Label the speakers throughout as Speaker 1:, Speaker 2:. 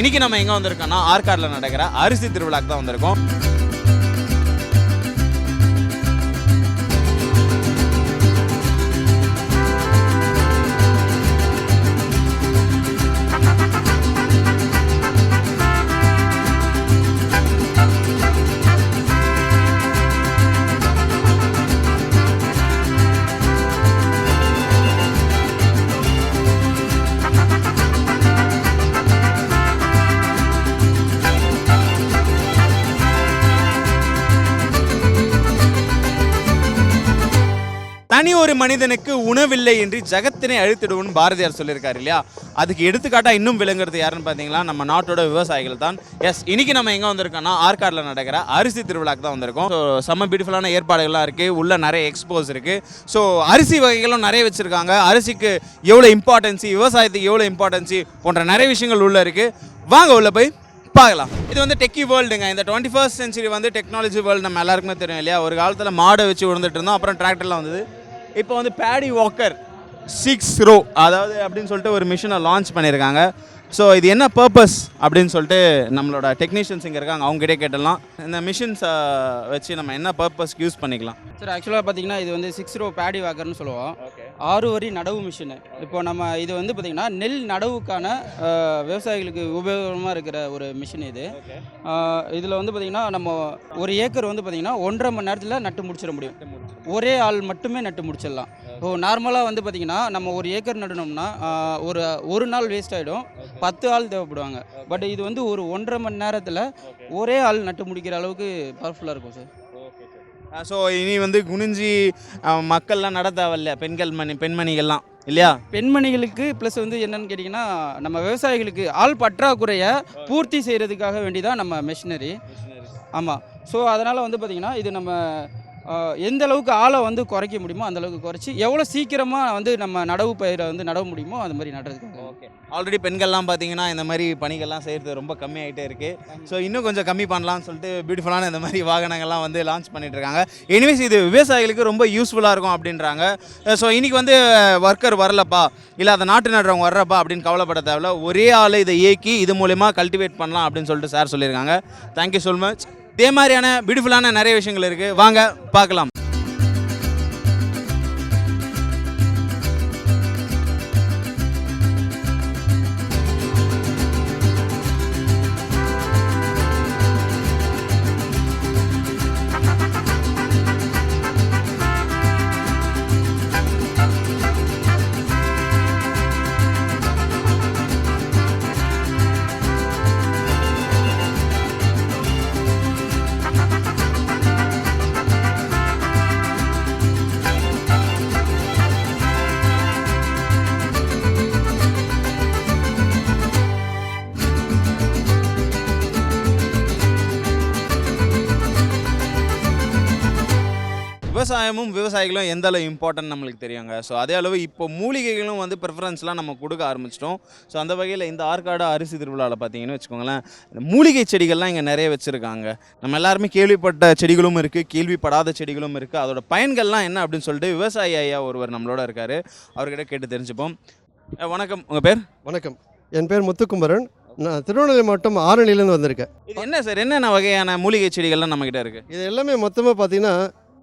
Speaker 1: இன்னைக்கு நம்ம எங்கே வந்திருக்கோம்னா ஆற்காட்டில் நடக்கிற அரிசி திருவிழாக்கு தான் வந்திருக்கோம். தனி ஒரு மனிதனுக்கு உணவில்லை என்று ஜகத்தினை அழித்திடுவோம்னு பாரதியார் சொல்லியிருக்காரு இல்லையா? அதுக்கு எடுத்துக்காட்டா இன்னும் விளங்குறது யாருன்னு பார்த்தீங்களா? நம்ம நாட்டோட விவசாயிகள் தான். எஸ் இன்னைக்கு நம்ம எங்கே வந்திருக்கோம்னா ஆற்காட்டில் நடக்கிற அரிசி திருவிழாக்கு தான் வந்திருக்கோம். ஸோ செம்ம பியூட்டிஃபுல்லான ஏற்பாடுகள்லாம் இருக்குது உள்ள நிறைய எக்ஸ்போஸ் இருக்குது ஸோ அரிசி வகைகளும் நிறைய வச்சுருக்காங்க. அரிசிக்கு எவ்வளோ இம்பார்ட்டன்ஸி விவசாயத்துக்கு எவ்வளோ இம்பார்ட்டன்ஸி போன்ற நிறைய விஷயங்கள் உள்ளே இருக்குது வாங்க உள்ள போய் பார்க்கலாம். இது வந்து டெக்கி வேர்ல்டுங்க இந்த டுவெண்ட்டி ஃபர்ஸ்ட் சென்ச்சுரி வந்து டெக்னாலஜி வேர்ல்டு நம்ம எல்லாருக்குமே தெரியும் இல்லையா? ஒரு காலத்தில் மாடை வச்சு விழுந்துட்டு இருந்தோம். அப்புறம் டிராக்டர்லாம் வந்தது. இப்போ வந்து பேடி வாக்கர் சிக்ஸ் ரோ அதாவது அப்படின்னு சொல்லிட்டு ஒரு மிஷினை லான்ச் பண்ணியிருக்காங்க. ஸோ இது என்ன பர்பஸ் அப்படின்னு சொல்லிட்டு நம்மளோட டெக்னீஷியன்ஸ் இங்கே இருக்காங்க அவங்ககிட்டே கேட்டலாம். இந்த மிஷின்ஸை வச்சு நம்ம என்ன பர்பஸ்க்கு யூஸ் பண்ணிக்கலாம்?
Speaker 2: சார் ஆக்சுவலாக பார்த்தீங்கன்னா இது வந்து சிக்ஸ் ரோ பேடி வாக்கர்னு சொல்லுவோம். ஆறு வரி நடவு மிஷினு. இப்போ நம்ம இது வந்து பார்த்திங்கன்னா நெல் நடவுக்கான விவசாயிகளுக்கு உபயோகமாக இருக்கிற ஒரு மிஷின் இது. இதில் வந்து பார்த்திங்கன்னா நம்ம ஒரு ஏக்கர் வந்து பார்த்திங்கன்னா ஒன்றரை மணி நேரத்தில் நட்டு முடிச்சிட முடியும். ஒரே ஆள் மட்டுமே நட்டு முடிச்சிடலாம். இப்போ நார்மலாக வந்து பார்த்திங்கன்னா நம்ம ஒரு ஏக்கர் நடணும்னா ஒரு ஒரு நாள் வேஸ்ட் ஆகிடும் பத்து ஆள் தேவைப்படுவாங்க. பட் இது வந்து ஒரு ஒன்றரை மணி நேரத்தில் ஒரே ஆள் நட்டு முடிக்கிற அளவுக்கு பவர்ஃபுல்லாக இருக்கும் சார்.
Speaker 1: ஸோ இனி வந்து குனிஞ்சி மக்கள்லாம் நட தேவையில்ல. பெண்கள் மணி பெண்மணிகள்லாம் இல்லையா?
Speaker 2: பெண்மணிகளுக்கு ப்ளஸ் வந்து என்னன்னு கேட்டிங்கன்னா நம்ம விவசாயிகளுக்கு ஆள் பற்றாக்குறையை பூர்த்தி செய்கிறதுக்காக வேண்டி தான் நம்ம மெஷினரி ஆமாம் ஸோ அதனால் வந்து பார்த்திங்கன்னா இது நம்ம எந்த அளவுக்கு ஆளை வந்து குறைக்க முடியுமோ அந்த அளவுக்கு குறைச்சி எவ்வளோ சீக்கிரமாக வந்து நம்ம நடவு பயிரை வந்து நடவு முடியுமோ அந்த மாதிரி நடுறதுக்கு.
Speaker 1: ஓகே. ஆல்ரெடி பெண்கள்லாம் பார்த்தீங்கன்னா இந்த மாதிரி பணிகள்லாம் செய்கிறது ரொம்ப கம்மியாயிட்டே இருக்குது ஸோ இன்னும் கொஞ்சம் கம்மி பண்ணலாம்னு சொல்லிட்டு பியூட்டிஃபுல்லான இந்த மாதிரி வாகனங்கள்லாம் வந்து லான்ச் பண்ணிட்டு இருக்காங்க. எனிவேஸ் இது விவசாயிகளுக்கு ரொம்ப யூஸ்ஃபுல்லாக இருக்கும் அப்படின்றாங்க. ஸோ இன்னைக்கு வந்து ஒர்க்கர் வரலப்பா. இல்லை அதை நாட்டு நடுறவங்க வர்றப்பா அப்படின்னு கவலைப்பட தேவையில்ல. ஒரே ஆள் இதை இயக்கி இது மூலயமா கல்டிவேட் பண்ணலாம் அப்படின்னு சொல்லிட்டு சார் சொல்லியிருக்காங்க. தேங்க்யூ ஸோ மச் இதே மாதிரியான பியூட்டிஃபுல்லான நிறைய விஷயங்கள் இருக்குது வாங்க பார்க்கலாம். விவசாயமும் விவசாயிகளும் எந்த அளவு இம்பார்ட்டன்ட் நம்மளுக்கு தெரியுங்க. ஸோ அதே அளவு இப்போ மூலிகைகளும் வந்து ப்ரிஃபரன்ஸ்லாம் நம்ம கொடுக்க ஆரம்பிச்சிட்டோம். ஸோ அந்த வகையில் இந்த ஆற்காடு அரிசி திருவிழாவில் பார்த்தீங்கன்னு வச்சுக்கோங்களேன் இந்த மூலிகை செடிகள்லாம் இங்கே நிறைய வச்சுருக்காங்க. நம்ம எல்லாருமே கேள்விப்பட்ட செடிகளும் இருக்குது கேள்விப்படாத செடிகளும் இருக்குது அதோட பயன்கள்லாம் என்ன அப்படின்னு சொல்லிட்டு விவசாயி ஐயா ஒருவர் நம்மளோட இருக்கார். அவர்கிட்ட கேட்டு தெரிஞ்சுப்போம். வணக்கம். உங்கள் பேர்?
Speaker 3: வணக்கம். என் பேர் முத்துக்குமரன். நான் திருவண்ணாமலை மாவட்டம் ஆரணியிலேருந்து வந்திருக்கேன்.
Speaker 1: இது என்ன சார்? என்னென்ன வகையான மூலிகை செடிகள்லாம் நம்மக்கிட்ட இருக்குது
Speaker 3: இது எல்லாமே மொத்தமாக பார்த்தீங்கன்னா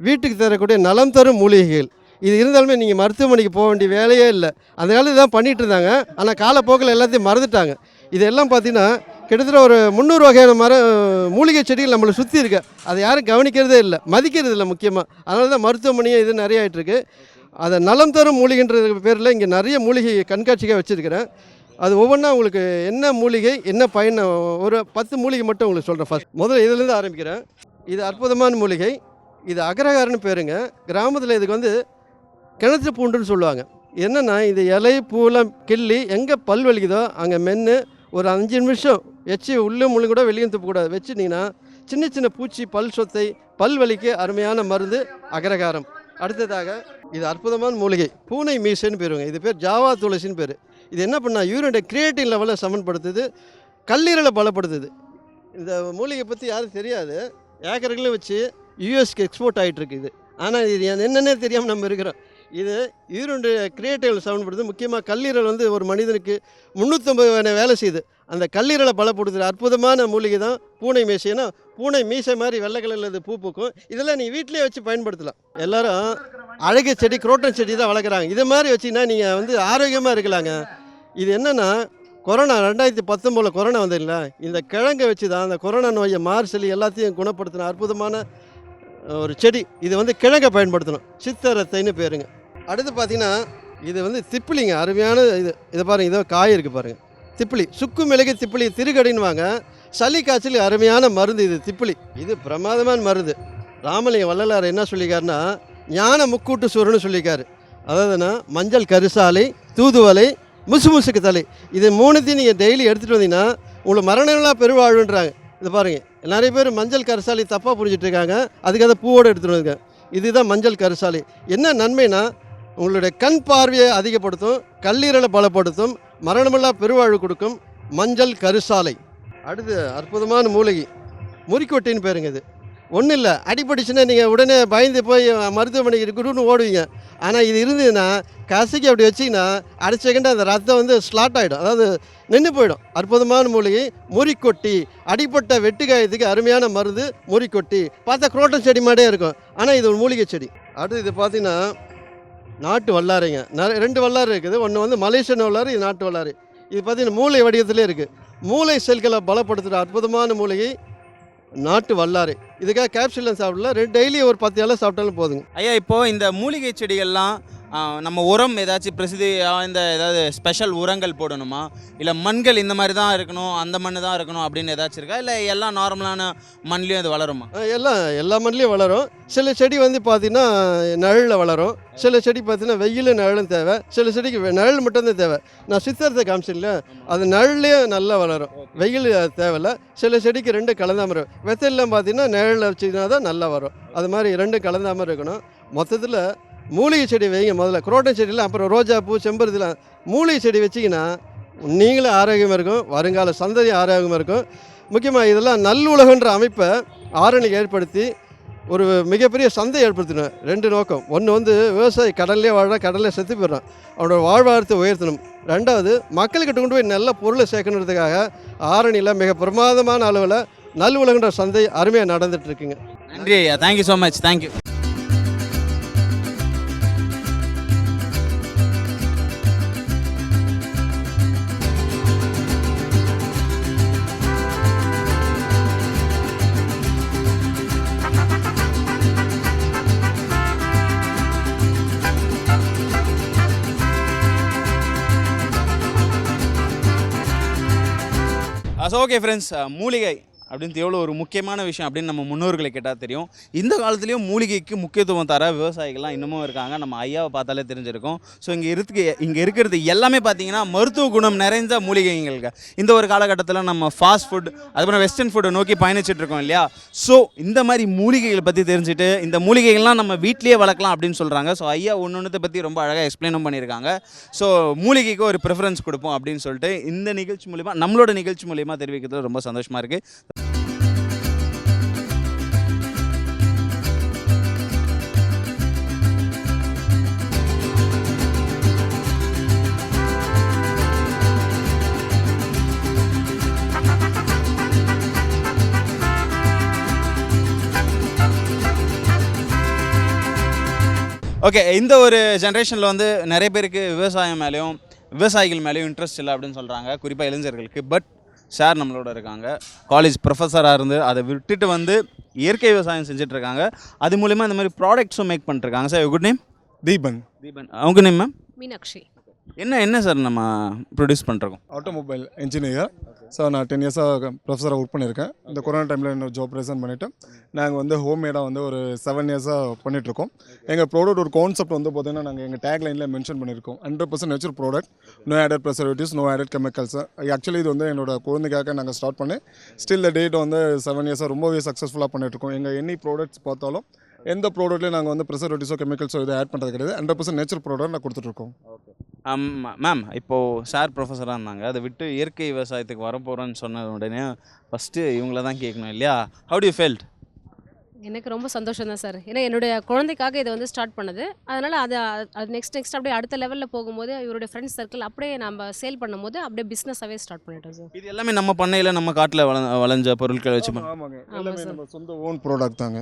Speaker 3: வீட்டுக்கு தரக்கூடிய நலம் தரும் மூலிகைகள். இது இருந்தாலுமே நீங்கள் மருத்துவமனைக்கு போக வேண்டிய வேலையே இல்லை. அந்த காலத்தில் தான் பண்ணிகிட்டு இருந்தாங்க. ஆனால் காலப்போக்கில் எல்லாத்தையும் மறந்துட்டாங்க. இதெல்லாம் பார்த்தீங்கன்னா கிட்டத்தட்ட ஒரு முந்நூறு வகையான மர மூலிகை செடிகள் நம்மளை சுற்றி இருக்கு. அதை யாரும் கவனிக்கிறதே இல்லை. மதிக்கிறது இல்லை முக்கியமாக அதனால தான் மருத்துவமனையும் இது நிறைய ஆகிட்டுருக்கு அதை நலம் தரும் மூலிகைன்ற பேரில் இங்கே நிறைய மூலிகை கண்காட்சிக்காக வச்சுருக்கிறேன். அது ஒவ்வொன்றா உங்களுக்கு என்ன மூலிகை என்ன பயன் ஒரு பத்து மூலிகை மட்டும் உங்களுக்கு சொல்கிறேன் ஃபஸ்ட் முதல்ல இதுலேருந்து ஆரம்பிக்கிறேன். இது அற்புதமான மூலிகை. இது அகரகாரன்னு பேருங்க. கிராமத்தில் இதுக்கு வந்து கிணத்து பூண்டுன்னு சொல்லுவாங்க. என்னென்னா இந்த இலை பூலாம் கிள்ளி எங்கே பல் வலிக்குதோ அங்கே மென்று ஒரு அஞ்சு நிமிஷம் வச்சு உள்ளே முள்ளு கூட வெளியும் துப்பக்கூடாது வச்சுட்டிங்கன்னா சின்ன சின்ன பூச்சி பல் சொத்தை பல் வலிக்கு அருமையான மருந்து அகரகாரம் அடுத்ததாக இது அற்புதமான மூலிகை. பூனை மீசைன்னு பேருங்க. இது பேர் ஜாவா துளசின்னு பேர். இது என்ன பண்ணால் யூரினுடைய கிரியேட்டின் லெவலை சமன்படுத்துது கல்லீரலை பலப்படுத்துது. இந்த மூலிகை பற்றி யாரும் தெரியாது. ஏக்கர்களும் வச்சு யூஎஸ்க்கு எக்ஸ்போர்ட் ஆகிட்டுருக்கு இது ஆனால் இது என்னென்னே தெரியாமல் நம்ம இருக்கிறோம். இது யூரினுடைய கிரியேட்டிவ் சமன்படுது முக்கியமாக கல்லீரல் வந்து ஒரு மனிதனுக்கு முந்நூற்றம்பது வேலை செய்யுது. அந்த கல்லீரலை பலப்படுத்துகிற அற்புதமான மூலிகை தான் பூனை மீசைனா பூனை மீசை மாதிரி வெள்ளை கலரில் இது பூ பூக்கும். இதெல்லாம் நீ வீட்டிலேயே வச்சு பயன்படுத்தலாம். எல்லாரும் அழகு செடி குரோட்டன் செடி தான் வளர்க்குறாங்க. இது மாதிரி வச்சிங்கன்னா நீங்கள் வந்து ஆரோக்கியமாக இருக்கலாங்க. இது என்னென்னா கொரோனா ரெண்டாயிரத்தி பத்தொம்போதில் கொரோனா வந்ததில்ல இந்த கிழங்கை வச்சு தான் அந்த கொரோனா நோயை மார்சலி எல்லாத்தையும் குணப்படுத்தின அற்புதமான ஒரு செடி. இது வந்து கிழங்கை பயன்படுத்தணும். சித்தரத்தைன்னு பேருங்க. அடுத்து பார்த்தீங்கன்னா இது வந்து திப்பிலிங்க. அருமையான இது. இதை பாருங்கள் இதோ காய் இருக்குது பாருங்கள் திப்பிலி. சுக்கு மிளகு திப்பிலி திருக்கடின்னுவாங்க சளி காய்ச்சல் அருமையான மருந்து இது திப்பிலி. இது பிரமாதமான மருந்து. ராமலிங்க வள்ளலார் என்ன சொல்லியிருக்காருன்னா ஞான முக்கூட்டு சூரன்னு சொல்லியிருக்காரு. அதாவதுன்னா மஞ்சள் கரிசாலை தூதுவலை முசு முசுக்கு தலை. இது மூணுத்தையும் நீங்கள் டெய்லி எடுத்துகிட்டு வந்தீங்கன்னா உங்களுக்கு மரணங்களா பெருவாழ்வுன்றாங்க. இது பாருங்கள் நிறைய பேர் மஞ்சள் கரிசாலி தப்பாக புரிஞ்சிட்டு இருக்காங்க அதுக்காக பூவோடு எடுத்துகிட்டு வந்துருங்க இதுதான் மஞ்சள் கரிசாலி. என்ன நன்மைனா உங்களுடைய கண் பார்வையை அதிகப்படுத்தும் கல்லீரலை பலப்படுத்தும் மரணமில்லா பெருவாழ்வு கொடுக்கும் மஞ்சள் கருசாலை. அடுத்து அற்புதமான மூலிகை. முறிக்கொட்டின்னு பேருங்க இது. ஒன்றும் இல்லை. அடிபட்டுச்சுன்னா நீங்கள் உடனே பயந்து போய் மருத்துவமனைக்கு இருக்குன்னு ஓடுவீங்க. ஆனால் இது இருந்ததுன்னா கசக்கி அப்படி வச்சிங்கன்னா அடுத்த செகண்ட் அந்த ரத்தம் வந்து ஸ்லாட் ஆகிடும் அதாவது நின்று போயிடும். அற்புதமான மூலிகை முறிக்கொட்டி. அடிப்பட்ட வெட்டுக்காயத்துக்கு அருமையான மருந்து முறிக்கொட்டி. பார்த்தா குரோட்டன் செடி மாதிரியே இருக்கும். ஆனால் இது ஒரு மூலிகை செடி. அடுத்து இது பார்த்தீங்கன்னா நாட்டு வல்லாறுங்க நிறைய ரெண்டு வல்லாறு இருக்குது. ஒன்று வந்து மலேசியன் வல்லாறு இது நாட்டு வல்லாறு. இது பார்த்தீங்கன்னா மூளை வடிவத்திலே இருக்குது மூளை செல்களை பலப்படுத்துகிற அற்புதமான மூலிகை நாட்டு வல்லாறு இதுக்காக கேப்சூலில் சாப்பிடல ரெண்டு டெய்லி ஒரு பத்து இலை சாப்பிட்டாலும் போதுங்க.
Speaker 1: ஐயா இப்போ இந்த மூலிகை செடிகள்லாம் நம்ம உரம் ஏதாச்சும் பிரசித்தி இந்த ஏதாவது ஸ்பெஷல் உரங்கள் போடணுமா? இல்லை மண்கள் இந்த மாதிரி தான் இருக்கணும் அந்த மண் தான் இருக்கணும் அப்படின்னு ஏதாச்சும் இருக்கா? இல்லை எல்லாம் நார்மலான மண்லேயும் அது வளருமா?
Speaker 3: எல்லாம் எல்லா மண்ணிலையும் வளரும். சில செடி வந்து பார்த்தீங்கன்னா நிழலில் வளரும். சில செடி பார்த்தீங்கன்னா வெயில் நிழலும் தேவை. சில செடிக்கு நிழல் மட்டும்தான் தேவை. நான் சித்தரத்தை காமிச்சில்ல அது நிழல்லையும் நல்லா வளரும். வெயில் தேவையில்ல. சில செடிக்கு ரெண்டு கலந்தாம இருக்கும். வெத்தலாம் பார்த்தீங்கன்னா நிழலில் வச்சிங்கன்னா தான் நல்லா வரும். அது மாதிரி ரெண்டும் கலந்தாம இருக்கணும். மொத்தத்தில் மூலிகை செடி வைங்க முதல்ல. குரோட்டன் செடியெலாம் அப்புறம் ரோஜா பூ செம்பருத்திலாம் மூலிகை செடி வச்சிங்கன்னா நீங்களும் ஆரோக்கியமாக இருக்கும். வருங்கால சந்ததி ஆரோக்கியமாக இருக்கும். முக்கியமாக இதெல்லாம் நல்லுலகன்ற அமைப்பை ஆரணி ஏற்படுத்தி ஒரு மிகப்பெரிய சந்தை ஏற்படுத்தணும். ரெண்டு நோக்கம். ஒன்று வந்து விவசாயி கடல்லே வாழ கடல்லே செத்து போயிடறான். அவனோட வாழ்வாரத்தை உயர்த்தணும். ரெண்டாவது மக்கள்கிட்ட கொண்டு போய் நல்ல பொருளை சேர்க்கணுன்றதுக்காக ஆரணியில் மிக பிரமாதமான அளவில் நல் உலகன்ற சந்தை அருமையாக நடந்துகிட்ருக்குங்க
Speaker 1: நன்றி ஐயா. Thank you so much thank you so okay friends மூலிகை. அப்படின்ட்டு எவ்வளோ ஒரு முக்கியமான விஷயம் அப்படின்னு நம்ம முன்னோர்களை கேட்டால் தெரியும். இந்த காலத்துலேயும் மூலிகைக்கு முக்கியத்துவம் தர விவசாயிகள்லாம் இன்னமும் இருக்காங்க. நம்ம ஐயாவை பார்த்தாலே தெரிஞ்சிருக்கும். ஸோ இங்கே இருக்கு இங்கே இருக்கிறது எல்லாமே பார்த்தீங்கன்னா மருத்துவ குணம் நிறைந்த மூலிகைங்களுக்கு இந்த ஒரு காலகட்டத்தில் நம்ம ஃபாஸ்ட் ஃபுட் அதுக்கப்புறம் வெஸ்டர்ன் ஃபுட்டை நோக்கி பயணிச்சுட்டு இருக்கோம் இல்லையா? ஸோ இந்த மாதிரி மூலிகைகளை பற்றி தெரிஞ்சுட்டு இந்த மூலிகைகள்லாம் நம்ம வீட்லேயே வளர்க்கலாம் அப்படின்னு சொல்கிறாங்க ஸோ ஐயா ஒன்று ஒன்றத்தை பற்றி ரொம்ப அழகாக எக்ஸ்பிளைனும் பண்ணியிருக்காங்க. ஸோ மூலிகைக்கு ஒரு ப்ரிஃபரன்ஸ் கொடுப்போம் அப்படின்னு சொல்லிட்டு இந்த நிகழ்ச்சி மூலிமா நம்மளோட நிகழ்ச்சி மூலிமா தெரிவிக்கிறது ரொம்ப சந்தோஷமாக இருக்குது ஓகே இந்த ஒரு ஜென்ரேஷனில் வந்து நிறைய பேருக்கு விவசாயம் மேலேயும் விவசாயிகள் மேலேயும் இன்ட்ரெஸ்ட் இல்லை அப்படின்னு சொல்கிறாங்க குறிப்பாக இளைஞர்களுக்கு. பட் சார் நம்மளோட இருக்காங்க. காலேஜ் ப்ரொஃபஸராக இருந்து அதை விட்டுட்டு வந்து இயற்கை விவசாயம் செஞ்சுட்டு இருக்காங்க. அது மூலிமா இந்த மாதிரி ப்ராடக்ட்ஸும் மேக் பண்ணிருக்காங்க sir good name
Speaker 4: Deepan.
Speaker 1: Deepan. அவங்க நேம் மேம்
Speaker 5: மீனாட்சி.
Speaker 1: என்ன என்ன சார் நம்ம ப்ரொடியூஸ் பண்ணுறோம்
Speaker 4: ஆட்டோமொபைல் இன்ஜினியர் ஸோ நான் டென் இயர்ஸாக ப்ரொஃபஸராக ஒர்க் பண்ணியிருக்கேன். இந்த கொரோனா டைமில் என்னோட ஜாப் ரிசைன் பண்ணிவிட்டு நாங்கள் வந்து ஹோம்மேடாக வந்து ஒரு செவன் இயர்ஸாக பண்ணிகிட்ருக்கோம் எங்கள் ப்ராடக்ட் ஒரு கான்செப்ட் வந்து பார்த்தீங்கன்னா நாங்கள் எங்கள் டேக் லைனில் மென்ஷன் பண்ணியிருக்கோம். Hundred percent natural product no added preservatives no added chemicals actually இது வந்து என்னோட குழந்தைக்காக நாங்கள் ஸ்டார்ட் பண்ணி ஸ்டில் டேட் வந்து செவன் இயர்ஸாக ரொம்பவே சக்ஸஸ்ஃபுல்லாக பண்ணிகிட்ருக்கோம் எங்கள் எனி ப்ராடக்ட்ஸ் பார்த்தாலும் எந்த ப்ராடக்ட்லையும் நாங்கள் வந்து ப்ரெசர்வேட்டிவ்ஸோ கெமிக்கல்ஸோ இதை ஆட் பண்ணுறது கிடையாது. ஹண்ட்ரட் பர்சன்ட் நேச்சர் ப்ராடக்ட் நான் கொடுத்துட்ருக்கோம்.
Speaker 1: மேம் இப்போது சார் ப்ரொஃபஸராக இருந்தாங்க. அதை விட்டு இயற்கை விவசாயத்துக்கு வர போகிறோன்னு சொன்ன உடனே ஃபஸ்ட்டு இவங்கள தான் கேட்கணும் இல்லையா? ஹவு டு ஃபெல்ட்
Speaker 5: எனக்கு ரொம்ப சந்தோஷம் தான் சார் ஏன்னா என்னுடைய குழந்தைக்காக இதை வந்து ஸ்டார்ட் பண்ணது. அதனால் அது அது நெக்ஸ்ட் நெக்ஸ்ட் அப்படியே அடுத்த லெவலில் போகும்போது இவருடைய ஃப்ரெண்ட்ஸ் சர்க்கிள் அப்படியே நம்ம சேல் பண்ணும்போது அப்படியே பிஸ்னஸாகவே ஸ்டார்ட் பண்ணிட்டோம் சார்
Speaker 1: இது எல்லாமே நம்ம பண்ணையில் நம்ம காட்டில் வள வளைஞ்ச பொருட்களை வச்சு
Speaker 4: ஆமா, ஆமாங்க.
Speaker 5: ஆமா
Speaker 4: எல்லாமே. நம்ம சொந்த ஓன் ப்ராடக்ட் தாங்க.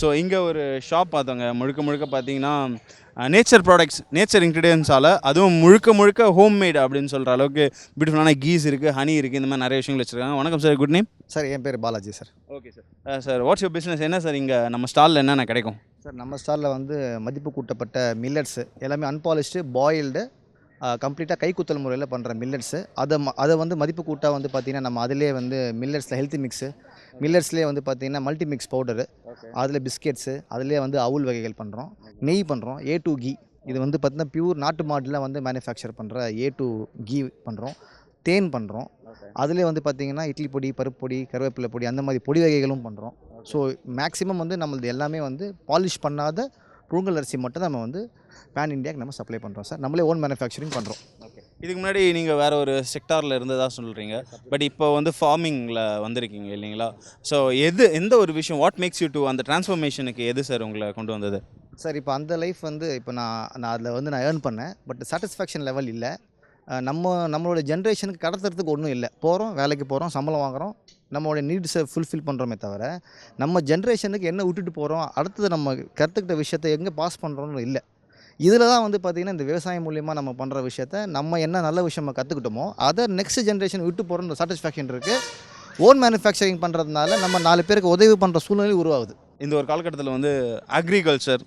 Speaker 1: so இங்கே ஒரு ஷாப் பார்த்தோங்க. முழுக்க முழுக்க பார்த்தீங்கன்னா நேச்சர் ப்ராடக்ட்ஸ் நேச்சர் இன்க்ரீடியன்ஸால் அதுவும் முழுக்க முழுக்க ஹோம் மேட் அப்படின்னு சொல்கிற அளவுக்கு பியூட்டிஃபுல்லான கீஸ் இருக்குது ஹனி இருக்குது இந்த மாதிரி நிறைய விஷயங்கள் வச்சுருக்காங்க. வணக்கம் சார் குட் நேம்
Speaker 6: சார் என் பேர் Balaji sir
Speaker 1: okay sir sir what's your business என்ன சார் இங்கே? நம்ம ஸ்டாலில் என்னென்ன கிடைக்கும்?
Speaker 6: சார் நம்ம ஸ்டாலில் வந்து மதிப்பு கூட்டப்பட்ட மில்லட்ஸு எல்லாமே அன்பாலிஷ்டு பாயில்டு கம்ப்ளீட்டாக கைக்குத்தல் முறையில் பண்ணுற மில்லட்ஸு அதை அதை வந்து மதிப்பு கூட்டா வந்து பார்த்திங்கன்னா நம்ம அதிலே வந்து மில்லட்ஸில் ஹெல்த்தி மிக்ஸு மில்லட்ஸ்லேயே வந்து பார்த்திங்கன்னா மல்டி மிக்ஸ் பவுடரு அதில் பிஸ்கெட்ஸு அதிலே வந்து அவுல் வகைகள் பண்ணுறோம் நெய் பண்ணுறோம் ஏ டூ கீ இது வந்து பார்த்திங்கன்னா பியூர் நாட்டு மாட்டில் வந்து மேனுஃபேக்சர் பண்ணுற ஏ டூ கீ பண்ணுறோம் தேன் பண்ணுறோம் அதிலே வந்து பார்த்திங்கன்னா இட்லி பொடி பருப்பு பொடி கருவேப்பிலை பொடி அந்த மாதிரி பொடி வகைகளும் பண்ணுறோம் ஸோ மேக்ஸிமம் வந்து நம்மளது எல்லாமே வந்து பாலிஷ் பண்ணாத புழுங்கல் அரிசி மட்டும் நம்ம வந்து பேன் இந்தியாவுக்கு நம்ம சப்ளை பண்ணுறோம் சார் நம்மளே ஓன் மேனுஃபேக்சரிங் பண்ணுறோம்
Speaker 1: இதுக்கு முன்னாடி நீங்கள் வேறு ஒரு செக்டாரில் இருந்ததாக சொல்கிறீங்க பட் இப்போ வந்து ஃபார்மிங்கில் வந்திருக்கீங்க இல்லைங்களா? ஸோ எது எந்த ஒரு விஷயம் வாட் மேக்ஸ் யூ டு அந்த டிரான்ஸ்ஃபர்மேஷனுக்கு எது சார் உங்களை கொண்டு வந்தது?
Speaker 6: சார் இப்போ அந்த லைஃப் வந்து இப்போ நான் நான் அதில் வந்து நான் ஏர்ன் பண்ணேன். பட் சாட்டிஸ்ஃபேக்ஷன் லெவல் இல்லை. நம்ம நம்மளோட ஜென்ரேஷனுக்கு கடத்துறதுக்கு ஒன்றும் இல்லை. போகிறோம் வேலைக்கு போகிறோம் சம்பளம் வாங்குறோம். நம்மளோட நீட்ஸை ஃபுல்ஃபில் பண்ணுறோமே தவிர நம்ம ஜென்ரேஷனுக்கு என்ன விட்டுட்டு போகிறோம் அடுத்தது நம்ம கற்றுக்கிட்ட விஷயத்தை எங்கே பாஸ் பண்ணுறோன்னு இல்லை. இதில் தான் வந்து பார்த்திங்கன்னா இந்த விவசாயம் மூலியமாக நம்ம பண்ணுற விஷயத்த நம்ம என்ன நல்ல விஷயமா கற்றுக்கிட்டோமோ அதை நெக்ஸ்ட் ஜென்ரேஷன் விட்டு போகிறோன்ற சாட்டிஸ்ஃபேக்ஷன் இருக்குது ஓன் மேனுஃபேக்சரிங் பண்ணுறதுனால நம்ம நாலு பேருக்கு உதவி பண்ணுற சூழ்நிலை உருவாகுது.
Speaker 1: இந்த ஒரு காலகட்டத்தில் வந்து அக்ரிகல்ச்சர்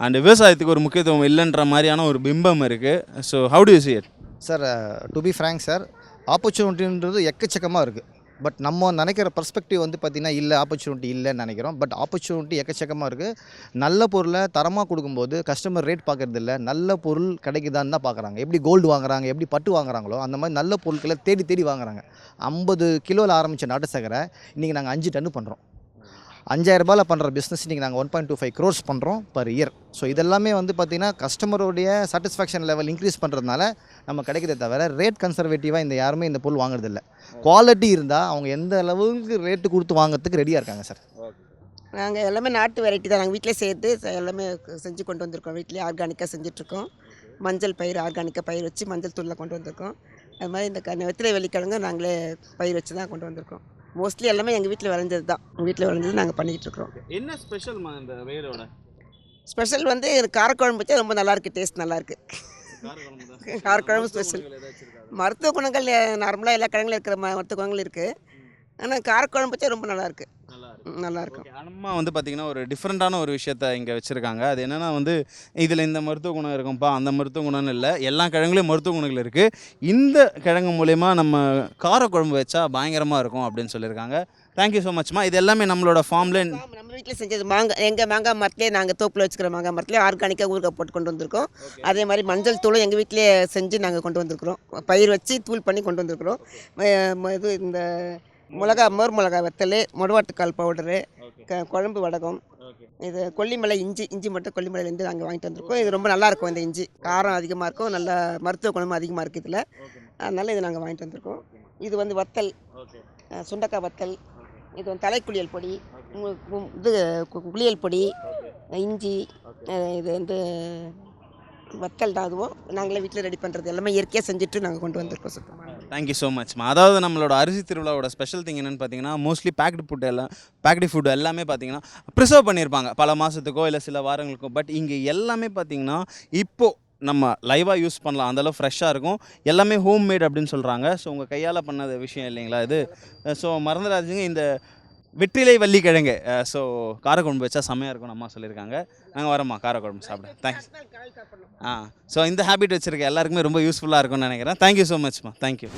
Speaker 1: அண்ட் விவசாயத்துக்கு ஒரு முக்கியத்துவம் இல்லைன்ற மாதிரியான ஒரு பிம்பம் இருக்குது so how do you see it?
Speaker 6: Sir to be frank sir ஆப்பர்ச்சுனிட்டின்றது எக்கச்சக்கமாக இருக்குது பட் நம்ம நினைக்கிற பர்ஸ்பெக்டிவ் வந்து பார்த்திங்கன்னா இல்லை ஆப்பர்ச்சுனிட்டி இல்லைன்னு நினைக்கிறோம். பட் ஆப்பர்ச்சுனிட்டி எக்கச்சக்கமாக இருக்குது நல்ல பொருளை தரமாக கொடுக்கும்போது கஸ்டமர் ரேட் பார்க்குறது இல்லை. நல்ல பொருள் கிடைக்குதான்னு தான் பார்க்குறாங்க. எப்படி கோல்டு வாங்குறாங்க எப்படி பட்டு வாங்குறாங்களோ அந்த மாதிரி நல்ல பொருட்களை தேடி தேடி வாங்குறாங்க. ஐம்பது கிலோவில் ஆரம்பித்த நாட்டு சக்கரை இன்றைக்கி நாங்கள் அஞ்சு டன்னு பண்ணுறோம் அஞ்சாயிரம் ரூபாயில் பண்ணுற பிஸ்னஸ் இன்றைக்கி நாங்கள் one point two five crores பண்ணுறோம் பர் இயர் ஸோ இதெல்லாமே வந்து பார்த்திங்கன்னா கஸ்டமருடைய சாட்டிஸ்ஃபேக்ஷன் லெவல் இன்க்ரீஸ் பண்ணுறதுனால நம்ம கிடைக்கிறதே தவிர ரேட் கன்சர்வேட்டிவாக இந்த யாருமே இந்த பொருள் வாங்குறதில்ல. குவாலிட்டி இருந்தால் அவங்க எந்த அளவுக்கு ரேட்டு கொடுத்து வாங்குறதுக்கு ரெடியாக இருக்காங்க சார்
Speaker 7: நாங்கள் எல்லாமே நாட்டு வெரைட்டி தான். நாங்கள் வீட்டிலே சேர்த்து எல்லாமே செஞ்சு கொண்டு வந்திருக்கோம். வீட்டிலே ஆர்கானிக்காக செஞ்சிட்ருக்கோம். மஞ்சள் பயிர் ஆர்கானிக்காக பயிர் வச்சு மஞ்சள் தூளில் கொண்டு வந்திருக்கோம். அது மாதிரி இந்த க வெத்திலை வெள்ளிக்கிழங்கு நாங்களே பயிர் வச்சு தான் கொண்டு வந்திருக்கோம். மோஸ்ட்லி எல்லாமே எங்கள் வீட்டில் விளைஞ்சது தான். வீட்டில் விளைஞ்சது நாங்கள் பண்ணிக்கிட்டு இருக்கிறோம்
Speaker 1: என்ன ஸ்பெஷல்மா இந்த வேரோட
Speaker 7: ஸ்பெஷல் வந்து காரக்குழம்பு வச்சா ரொம்ப நல்லாயிருக்கு டேஸ்ட் நல்லாயிருக்கு காரக்குழம்பு ஸ்பெஷல் மருத்துவ குணங்கள் நார்மலாக எல்லா கிழங்குல இருக்கிற மருத்துவ குணங்கள் இருக்குது ஆனால் காரக்குழம்பு வச்சா ரொம்ப நல்லாயிருக்கு ம், நல்லாயிருக்கும்
Speaker 1: ஓகே அம்மா வந்து பார்த்தீங்கன்னா ஒரு டிஃப்ரெண்ட்டான ஒரு விஷயத்த இங்கே வச்சுருக்காங்க. அது என்னென்னா வந்து இதில் இந்த மருத்துவ குணம் இருக்கும்ப்பா அந்த மருத்துவ குணம்னு இல்லை. எல்லா கிழங்குலையும் மருத்துவ குணங்கள் இருக்குது இந்த கிழங்கு மூலயமா நம்ம காரக்குழம்பு வச்சா பயங்கரமாக இருக்கும் அப்படின்னு சொல்லியிருக்காங்க. தேங்க்யூ ஸோ மச்மா இது எல்லாமே நம்மளோட ஃபார்மில்
Speaker 7: நம்ம வீட்டில் செஞ்சது மாங்காய் எங்கள் மாங்காய் மரத்துலேயே நாங்கள் தோப்பில் வச்சுக்கிற மாங்காய் மரத்துலேயே ஆர்கானிக்காக ஊறுகாய் போட்டு கொண்டு வந்திருக்கோம் அதே மாதிரி மஞ்சள் தூளும் எங்கள் வீட்டிலேயே செஞ்சு நாங்கள் கொண்டு வந்திருக்கிறோம். பயிர் வச்சு தூள் பண்ணி கொண்டு வந்திருக்கிறோம். இது இந்த மிளகா மோர் மிளகா வத்தல் முடவாட்டுக்கால் பவுடரு க குழம்பு வடகம் இது கொல்லிமலை இஞ்சி இஞ்சி மட்டும் கொல்லிமலையிலேருந்து நாங்கள் வாங்கிட்டு வந்திருக்கோம். இது ரொம்ப நல்லா இருக்கும் இந்த இஞ்சி. காரம் அதிகமாக இருக்கும் நல்ல மருத்துவ குணமும் அதிகமாக இருக்குது இதில். அதனால் இது நாங்கள் வாங்கிட்டு வந்திருக்கோம். இது வந்து வத்தல். சுண்டக்காய் வத்தல். இது வந்து தலைக்குளியல் பொடி இது குளியல் பொடி இஞ்சி இது வந்து வத்தல் தான் அதுவும். நாங்களே வீட்டில் ரெடி பண்ணுறது எல்லாமே இயற்கையாக செஞ்சுட்டு நாங்கள் கொண்டு வந்திருக்கோம் சுத்தமாக
Speaker 1: தேங்க்யூ ஸோ மச்மா அதாவது நம்மளோட அரிசி திருவிழாவோட ஸ்பெஷல் திங் என்னென்னு பார்த்தீங்கன்னா மோஸ்ட்லி பேக்டு ஃபுட் எல்லாம் பேக்டு ஃபுட் எல்லாமே பார்த்தீங்கன்னா ப்ரிசர்வ் பண்ணியிருப்பாங்க பல மாதத்துக்கோ இல்லை சில வாரங்களுக்கோ. பட் இங்கே எல்லாமே பார்த்தீங்கன்னா இப்போ நம்ம லைவாக யூஸ் பண்ணலாம். அந்தளவு ஃப்ரெஷ்ஷாக இருக்கும். எல்லாமே ஹோம் மேட் அப்படின்னு சொல்கிறாங்க ஸோ உங்கள் கையால் பண்ணது விஷயம் இல்லைங்களா இது? ஸோ மறந்துடாதீங்க. இந்த வெற்றிலை வள்ளிக்கிழங்கு. ஸோ காரக்குழம்பு வச்சா செம்மையாக இருக்கும் அம்மா சொல்லியிருக்காங்க. நாங்கள் வரோம்மா. காரக்குழம்பு சாப்பிட. தேங்க்ஸ் ஆ ஸோ இந்த ஹேபிட் வச்சுருக்க எல்லாருக்குமே ரொம்ப யூஸ்ஃபுல்லாக இருக்கும்னு நினைக்கிறேன். தேங்க்யூ ஸோ மச்மா தேங்க்யூ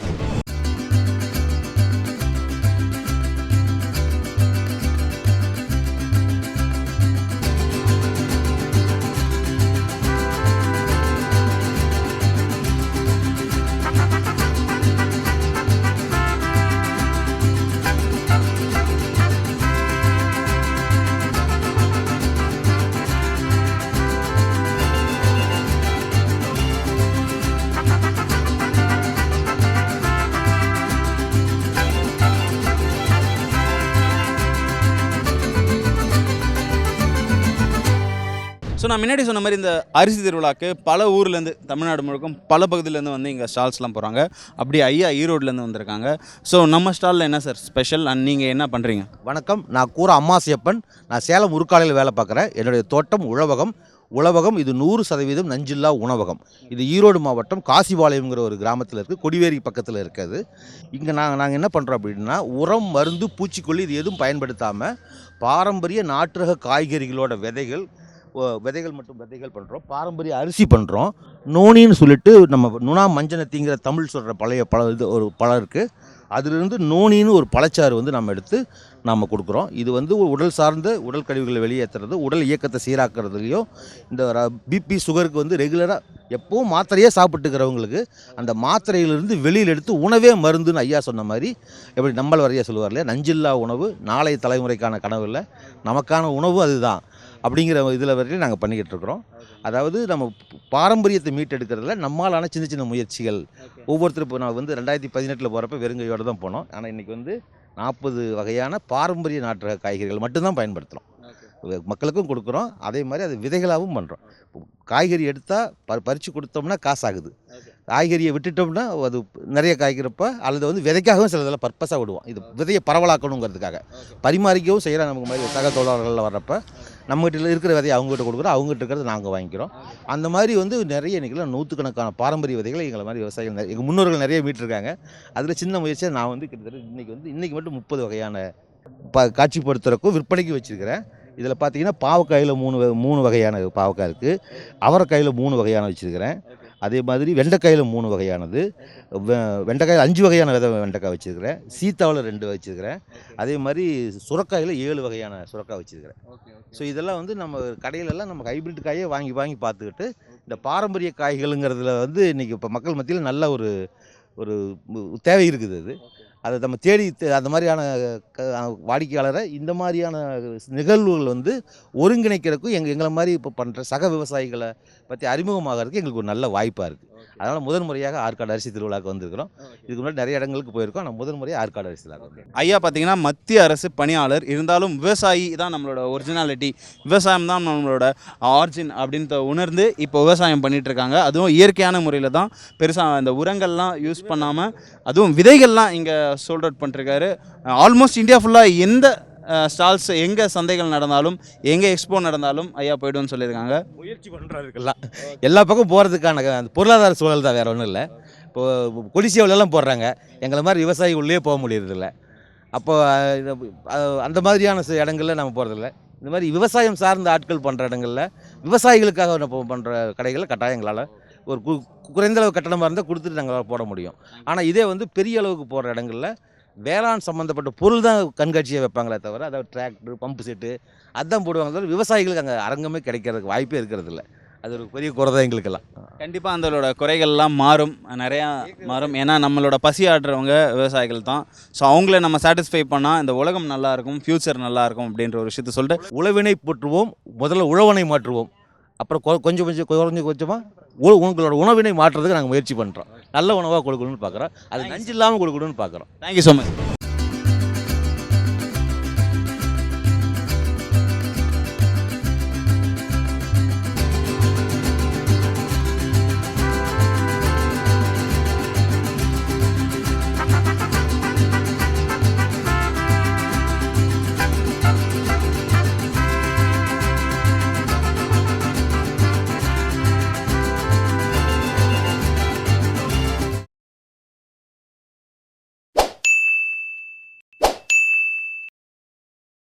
Speaker 1: ஸோ நான் முன்னாடி சொன்ன மாதிரி இந்த அரிசி திருவிழாக்கு பல ஊர்லேருந்து தமிழ்நாடு முழுக்கும் பல பகுதியிலேருந்து வந்து இங்கே ஸ்டால்ஸ்லாம் போகிறாங்க அப்படி ஐயா ஈரோட்லேருந்து வந்திருக்காங்க. ஸோ நம்ம ஸ்டாலில் என்ன சார் ஸ்பெஷல் அண்ட் நீங்கள் என்ன பண்ணுறீங்க
Speaker 8: வணக்கம். நான் கூற அம்மாசியப்பன். நான் சேலம் உருக்காலையில் வேலை பார்க்குறேன். என்னுடைய தோட்டம் உழவகம். உழவகம் இது நூறு சதவீதம் நஞ்சில்லா உணவகம். இது ஈரோடு மாவட்டம் காசிபாளையம்ங்கிற ஒரு கிராமத்தில் இருக்குது கொடிவேரி பக்கத்தில் இருக்குது. இங்கே நாங்கள் நாங்கள் என்ன பண்ணுறோம் அப்படின்னா உரம் மருந்து பூச்சிக்கொல்லி இது எதுவும் பயன்படுத்தாமல் பாரம்பரிய நாட்டுரக காய்கறிகளோட விதைகள் விதைகள் மற்றும் விதைகள் பண்ணுறோம் பாரம்பரிய அரிசி பண்ணுறோம் நோனின்னு சொல்லிட்டு நம்ம நுணா மஞ்சனத்திங்கிற தமிழ் சொல்கிற பழைய பழ இது ஒரு பழம் இருக்குது அதிலிருந்து நோனின்னு ஒரு பழச்சாறு வந்து நம்ம எடுத்து நாம் கொடுக்குறோம். இது வந்து உடல் சார்ந்த உடல் கழிவுகளை வெளியேற்றுறது உடல் இயக்கத்தை சீராக்கிறதுலையும் இந்த பிபி சுகருக்கு வந்து ரெகுலராக எப்போவும் மாத்திரையே சாப்பிட்டுக்கிறவங்களுக்கு அந்த மாத்திரையிலிருந்து வெளியில் எடுத்து உணவே மருந்துன்னு ஐயா சொன்ன மாதிரி எப்படி நம்மள வரையா சொல்லுவார் இல்லையா? நஞ்சில்லா உணவு நாளைய தலைமுறைக்கான கனவு இல்லை. நமக்கான உணவு அதுதான். அப்படிங்கிற இதில் வரையும் நாங்கள் பண்ணிக்கிட்டு இருக்கிறோம். அதாவது நம்ம பாரம்பரியத்தை மீட்டெடுக்கிறதுல நம்மாலான சின்ன சின்ன முயற்சிகள். ஒவ்வொருத்தரும் இப்போ நான் வந்து ரெண்டாயிரத்தி பதினெட்டில் போகிறப்ப வெறுங்கையோடு தான் போனோம். ஆனால் இன்றைக்கி வந்து நாற்பது வகையான பாரம்பரிய நாட்டு காய்கறிகள் மட்டும்தான் பயன்படுத்துகிறோம் மக்களுக்கும் கொடுக்குறோம். அதே மாதிரி அது விதைகளாகவும் பண்ணுறோம் காய்கறி எடுத்தால் ப பறித்து கொடுத்தோம்னா காசாகுது. காய்கறியை விட்டுட்டோம்னா அது நிறைய காய்க்கிறப்ப அல்லது வந்து விதைக்காகவும் சில இதெல்லாம் பர்பஸாக விடுவோம். இது விதையை பரவலாக்கணுங்கிறதுக்காக. பரிமாறிக்கவும் செய்கிறோம் நமக்கு மாதிரி சக தோழர்கள் வர்றப்ப நம்மகிட்ட இருக்கிற விதையை அவங்ககிட்ட கொடுக்குறோம். அவங்ககிட்ட இருக்கிறத நாங்கள் வாங்கிக்கிறோம். அந்த மாதிரி வந்து நிறைய இன்றைக்கெல்லாம் நூற்றுக்கணக்கான பாரம்பரிய விதைகளை எங்களை மாதிரி விவசாயிகள் எங்கள் முன்னோர்கள் நிறைய மீட்டிருக்காங்க. அதில் சின்ன முயற்சியாக நான் வந்து கிட்டத்தட்ட இன்றைக்கி வந்து இன்றைக்கி மட்டும் முப்பது வகையான ப காட்சிப்படுத்துறதுக்கும் விற்பனைக்கும் வச்சுருக்கிறேன். இதில் பார்த்தீங்கன்னா பாவக்காயில் மூணு மூணு வகையான பாவக்காய் இருக்குது. அவரைக்காயில் மூணு வகையான வச்சுருக்கிறேன். அதே மாதிரி வெண்டைக்காயில் மூணு வகையானது. வெ வெண்டைக்காயில் அஞ்சு வகையான வித வெண்டைக்காய் வச்சுருக்கிறேன். சீத்தாவில் ரெண்டு வச்சுருக்கிறேன். அதே மாதிரி சுரக்காயில் ஏழு வகையான சுரக்காய் வச்சுருக்கிறேன். ஸோ இதெல்லாம் வந்து நம்ம கடையிலெல்லாம் நம்ம ஹைபிரிட் காயே வாங்கி வாங்கி பார்த்துக்கிட்டு இந்த பாரம்பரிய காய்களுங்கிறதுல வந்து இன்றைக்கி இப்போ மக்கள் மத்தியில் நல்ல ஒரு ஒரு தேவை இருக்குது அது. அதை நம்ம தேடி அந்த மாதிரியான க வாடிக்கையாளரை இந்த மாதிரியான நிகழ்வுகள் வந்து ஒருங்கிணைக்கிறதுக்கும் எங்கள் எங்களை மாதிரி இப்போ பண்ணுற சக விவசாயிகளை பற்றி அறிமுகமாகறதுக்கு எங்களுக்கு ஒரு நல்ல வாய்ப்பாக இருக்குது அதனால் முதன் முறையாக ஆற்காடு அரிசி திருவிழாவுக்கு வந்திருக்கிறோம். இதுக்கு முன்னாடி நிறைய இடங்களுக்கு போயிருக்கோம். ஆனால் முதன் முறையாக ஆற்காடு அரிசி வந்திருக்கோம்.
Speaker 1: ஐயா பார்த்தீங்கன்னா மத்திய அரசு பணியாளர் இருந்தாலும் விவசாயி தான் நம்மளோட ஒரிஜினாலிட்டி விவசாயம் தான் நம்மளோட ஆர்ஜின் அப்படின்றத உணர்ந்து இப்போ விவசாயம் பண்ணிட்டு இருக்காங்க. அதுவும் இயற்கையான முறையில் தான் பெருசாக அந்த உரங்கள்லாம் யூஸ் பண்ணாமல் அதுவும் விதைகள்லாம் இங்கே சோல்ட் அவுட் பண்ணிருக்காரு ஆல்மோஸ்ட் இந்தியா ஃபுல்லாக எந்த ஸ்டால்ஸ் எங்கே சந்தைகள் நடந்தாலும் எங்கே எக்ஸ்போ நடந்தாலும் ஐயா போய்டுன்னு சொல்லியிருக்காங்க.
Speaker 8: முயற்சி பண்ணுறாருக்கெல்லாம் எல்லா பக்கம் போகிறதுக்கான அந்த பொருளாதார சூழல் தான் வேறு ஒன்றும் இல்லை. இப்போது கொடிசியாவிலலாம் போடுறாங்க. எங்களை மாதிரி விவசாயி உள்ளே போக முடியறதில்ல. அப்போ அஹ், இது, அஹ், அந்த மாதிரியான இடங்கள்ல நம்ம போகிறதில்ல இந்த மாதிரி விவசாயம் சார்ந்த ஆட்கள் பண்ணுற இடங்கள்ல விவசாயிகளுக்காக நம்ம பண்ணுற கடைகளில் கட்டாயங்களால் ஒரு கு குறைந்த அளவு கட்டணமாக இருந்தால் கொடுத்துட்டு நாங்கள் போட முடியும். ஆனால் இதே வந்து பெரிய அளவுக்கு போடுற இடங்கள்ல வேளாண் சம்மந்தப்பட்ட பொருள் தான் கண்காட்சியை வைப்பாங்களே தவிர அதாவது டிராக்டர் பம்பு செட்டு அதான் போடுவாங்க தவிர விவசாயிகளுக்கு அங்கே அரங்கமே கிடைக்கிறதுக்கு வாய்ப்பே இருக்கிறது இல்ல. அது ஒரு பெரிய குறை தான் எங்களுக்கெல்லாம்.
Speaker 1: கண்டிப்பாக அதோட குறைகள்லாம் மாறும். நிறையா மாறும். ஏன்னா நம்மளோட பசி ஆடுறவங்க விவசாயிகள் தான். ஸோ அவங்கள நம்ம சாட்டிஸ்ஃபை பண்ணால் இந்த உலகம் நல்லா இருக்கும் ஃப்யூச்சர் நல்லா இருக்கும் அப்படின்ற ஒரு விஷயத்த சொல்லிட்டு
Speaker 8: உழவினை போற்றுவோம் முதல்ல உழவனை மாற்றுவோம். அப்புறம் கொஞ்சம் கொஞ்சம் குறைஞ்சு கொஞ்சமாக உங்களோட உணவினை மாற்றுறதுக்கு நாங்கள் முயற்சி பண்ணுறோம் நல்ல உணவாக கொடுக்கணும்னு பார்க்குறோம். அது நஞ்சு இல்லாமல் கொடுக்கணும்னு பார்க்குறோம்.
Speaker 1: Thank you so much